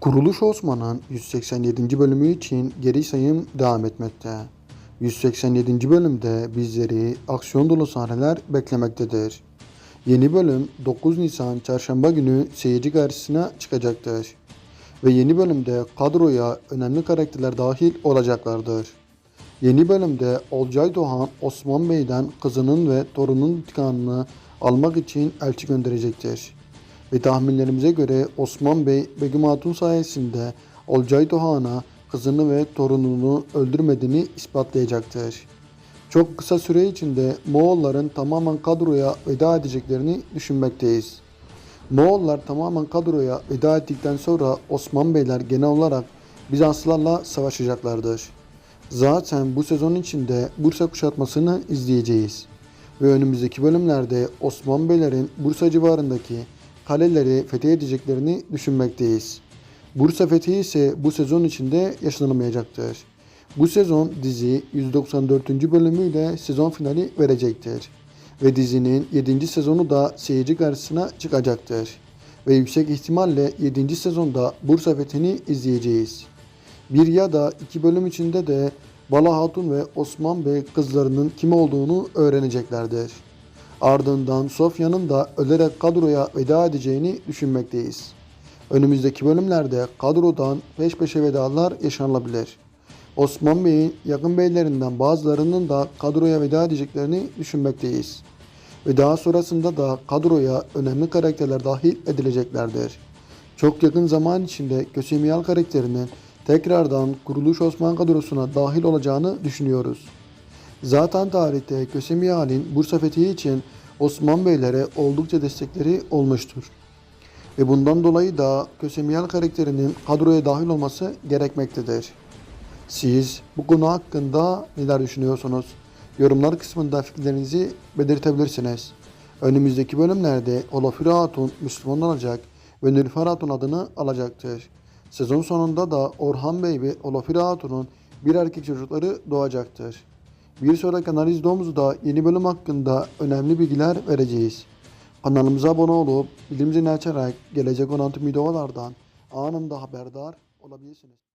Kuruluş Osman'ın 187. bölümü için geri sayım devam etmekte. 187. bölümde bizleri aksiyon dolu sahneler beklemektedir. Yeni bölüm 9 Nisan Çarşamba günü seyirci karşısına çıkacaktır. Ve yeni bölümde kadroya önemli karakterler dahil olacaklardır. Yeni bölümde Olcay Doğan Osman Bey'den kızının ve torunun intikamını almak için elçi gönderecektir. Ve tahminlerimize göre Osman Bey Begüm Hatun sayesinde Olcay Doğan'a kızını ve torununu öldürmediğini ispatlayacaktır. Çok kısa süre içinde Moğolların tamamen kadroya veda edeceklerini düşünmekteyiz. Moğollar tamamen kadroya veda ettikten sonra Osman Beyler genel olarak Bizanslılarla savaşacaklardır. Zaten bu sezon içinde Bursa kuşatmasını izleyeceğiz. Ve önümüzdeki bölümlerde Osman Beylerin Bursa civarındaki kaleleri fethedeceklerini düşünmekteyiz. Bursa fethi ise bu sezon içinde yaşanılmayacaktır. Bu sezon dizi 194. bölümüyle sezon finali verecektir. Ve dizinin 7. sezonu da seyirci karşısına çıkacaktır. Ve yüksek ihtimalle 7. sezonda Bursa fethini izleyeceğiz. Bir ya da iki bölüm içinde de Bala Hatun ve Osman Bey kızlarının kim olduğunu öğreneceklerdir. Ardından Sofya'nın da ölerek kadroya veda edeceğini düşünmekteyiz. Önümüzdeki bölümlerde kadrodan peş peşe vedalar yaşanılabilir. Osman Bey'in yakın beylerinden bazılarının da kadroya veda edeceklerini düşünmekteyiz. Ve daha sonrasında da kadroya önemli karakterler dahil edileceklerdir. Çok yakın zaman içinde Kösemiyal karakterinin tekrardan Kuruluş Osman kadrosuna dahil olacağını düşünüyoruz. Zaten tarihte Kösemiyal'in Bursa fethi için Osman Beylere oldukça destekleri olmuştur. Ve bundan dolayı da Kösemiyal karakterinin kadroya dahil olması gerekmektedir. Siz bu konu hakkında neler düşünüyorsunuz? Yorumlar kısmında fikirlerinizi belirtebilirsiniz. Önümüzdeki bölümlerde Olafir Hatun Müslüman olacak ve Nilüfer Hatun adını alacaktır. Sezon sonunda da Orhan Bey ve Olafir Hatun'un bir erkek çocukları doğacaktır. Bir sonraki analiz videomuzda yeni bölüm hakkında önemli bilgiler vereceğiz. Kanalımıza abone olup bildirim açarak gelecek olan tüm videolardan anında haberdar olabilirsiniz.